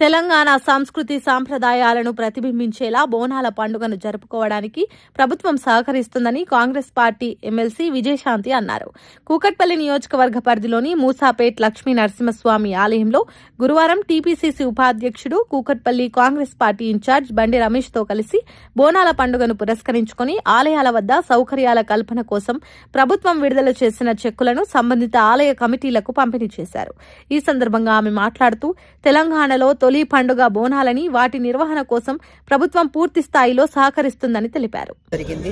తెలంగాణ సంస్కృతి సాంప్రదాయాలను ప్రతిబింబించేలా బోనాల పండుగను జరుపుకోవడానికి ప్రభుత్వం సహకరిస్తుందని కాంగ్రెస్ పార్టీ ఎమ్మెల్సీ విజయశాంతి అన్నారు. కూకట్పల్లి నియోజకవర్గ పరిధిలోని మూసాపేట్ లక్ష్మీ నరసింహస్వామి ఆలయంలో గురువారం టీపీసీసీ ఉపాధ్యక్షుడు కూకట్పల్లి కాంగ్రెస్ పార్టీ ఇన్ఛార్జ్ బండి రమేష్తో కలిసి బోనాల పండుగను పురస్కరించుకుని ఆలయాల వద్ద సౌకర్యాల కల్పన కోసం ప్రభుత్వం విడుదల చేసిన చెక్కులను సంబంధిత ఆలయ కమిటీలకు పంపిణీ చేశారు. ఈ సందర్భంగా ఆమె మాట్లాడుతూ తెలంగాణలో తొలి పండుగ బోనాలని వాటి నిర్వహణ కోసం ప్రభుత్వం పూర్తి స్థాయిలో సహకరిస్తుందని తెలిపారు. జరిగింది.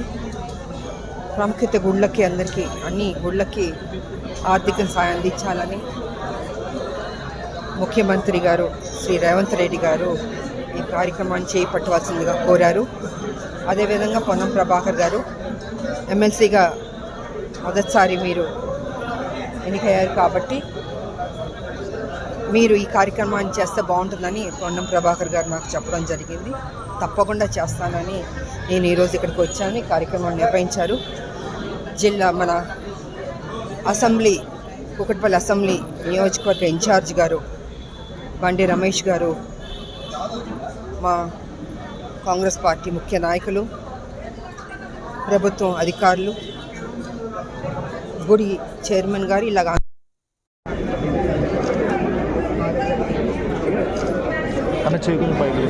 ప్రాముఖ్యత గుళ్ళకి అందరికీ అన్ని గుళ్ళకి ఆర్థిక సాయం అందించాలని ముఖ్యమంత్రి గారు శ్రీ రేవంత్ రెడ్డి గారు ఈ కార్యక్రమాన్ని చేపట్టవలసిందిగా కోరారు. అదేవిధంగా పొన్నం ప్రభాకర్ గారు ఎమ్మెల్సీగా మొదటిసారి మీరు ఎన్నికయ్యారు కాబట్టి మీరు ఈ కార్యక్రమాన్ని చేస్తే బాగుంటుందని కొండం ప్రభాకర్ గారు నాకు చెప్పడం జరిగింది. తప్పకుండా చేస్తానని నేను ఈరోజు ఇక్కడికి వచ్చాను. ఈ కార్యక్రమాన్ని నిర్వహించారు. జిల్లా మన అసెంబ్లీ కుకట్పల్లి అసెంబ్లీ నియోజకవర్గ ఇన్ఛార్జ్ గారు బండి రమేష్ గారు మా కాంగ్రెస్ పార్టీ ముఖ్య నాయకులు ప్రభుత్వం అధికారులు గుడి చైర్మన్ గారు ఇలాగా అన్న చేయకుండా పైకి